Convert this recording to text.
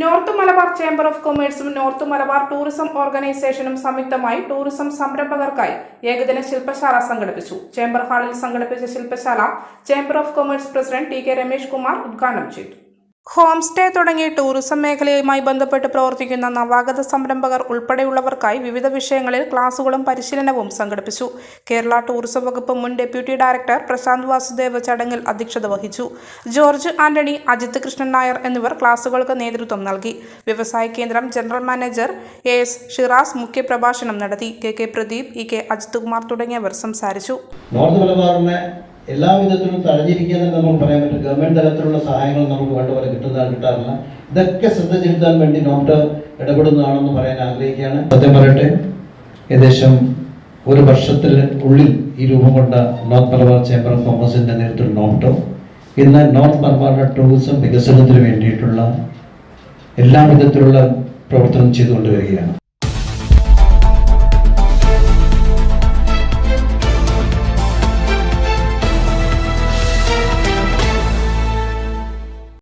North Malabar chamber of കൊമേഴ്സും north Malabar tourism ഓർഗനൈസേഷനും സംയുക്തമായി ടൂറിസം സംരംഭകർക്കായി ഏകദിന ശില്പശാല സംഘടിപ്പിച്ചു. ചേംബർ ഹാളിൽ സംഘടിപ്പിച്ച ശില്പശാല chamber of commerce president T K Ramesh Kumar ഉദ്ഘാടനം ചെയ്തു. ഹോം സ്റ്റേ തുടങ്ങി ടൂറിസം മേഖലയുമായി ബന്ധപ്പെട്ട് പ്രവർത്തിക്കുന്ന നവാഗത സംരംഭകർ ഉൾപ്പെടെയുള്ളവർക്കായി വിവിധ വിഷയങ്ങളിൽ ക്ലാസുകളും പരിശീലനവും സംഘടിപ്പിച്ചു. കേരള ടൂറിസം വകുപ്പ് മുൻ ഡെപ്യൂട്ടി ഡയറക്ടർ പ്രശാന്ത് വാസുദേവ് ചടങ്ങിൽ അധ്യക്ഷത വഹിച്ചു. ജോർജ് ആന്റണി അജിത് കൃഷ്ണൻ നായർ എന്നിവർ ക്ലാസുകൾക്ക് നേതൃത്വം നൽകി. വ്യവസായ കേന്ദ്രം general manager A S Shiraz മുഖ്യപ്രഭാഷണം നടത്തി. K K Pradeep E K Ajith Kumar തുടങ്ങിയവർ സംസാരിച്ചു. എല്ലാ വിധത്തിലും തടഞ്ഞിരിക്കുകയെന്ന് നമുക്ക് പറയാൻ പറ്റും ഗവൺമെന്റ് തലത്തിലുള്ള സഹായങ്ങൾ നമുക്ക് വേണ്ട പോലെ കിട്ടുന്ന കിട്ടാറില്ല. ഇതൊക്കെ ശ്രദ്ധ ചെലുത്താൻ വേണ്ടി നോട്ട് ഇടപെടുന്നതാണെന്ന് പറയാൻ ആഗ്രഹിക്കുകയാണ്. സത്യം പറയട്ടെ ഏകദേശം ഒരു വർഷത്തിൽ ഉള്ളിൽ ഈ രൂപം കൊണ്ട നോർത്ത് മലബാർ ചേംബർ ഓഫ് കോമേഴ്സിന്റെ നേതൃത്വത്തിൽ നോട്ടോ ഇന്ന് നോർത്ത് മലബാറിന്റെ ടൂറിസം വികസനത്തിന് വേണ്ടിയിട്ടുള്ള എല്ലാ വിധത്തിലുള്ള പ്രവർത്തനം ചെയ്തുകൊണ്ടുവരികയാണ്